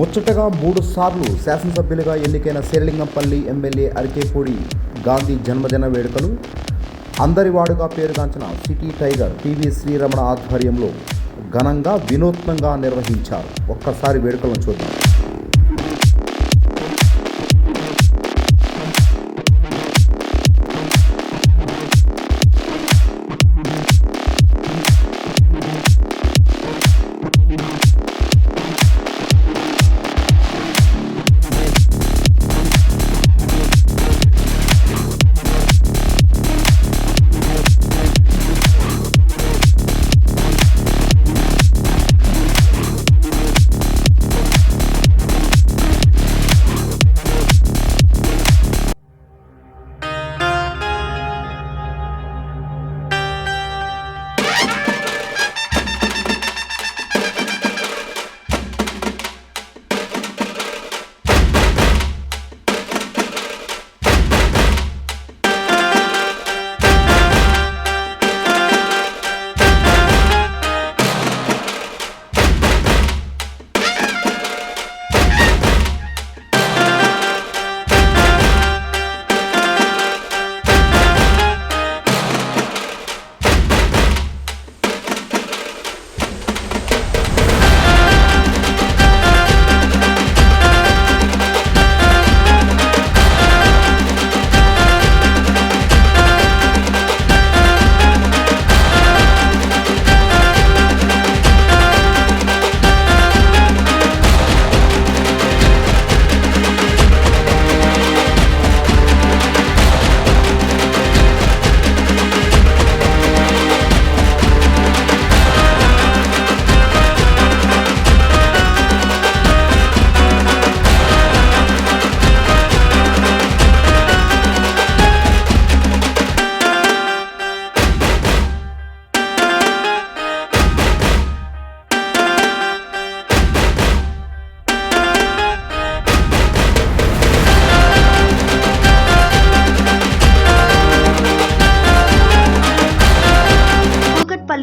ముచ్చటగా మూడు సార్లు శాసనసభ్యులుగా ఎన్నికైన శేరలింగంపల్లి ఎమ్మెల్యే అరికేపూడి గాంధీ జన్మదిన వేడుకలు అందరివాడుగా పేరుగాంచిన సిటీ టైగర్ పివి శ్రీరమణ ఆధ్వర్యంలో ఘనంగా వినూత్నంగా నిర్వహించారు. ఒక్కసారి వేడుకలను చూద్దాం.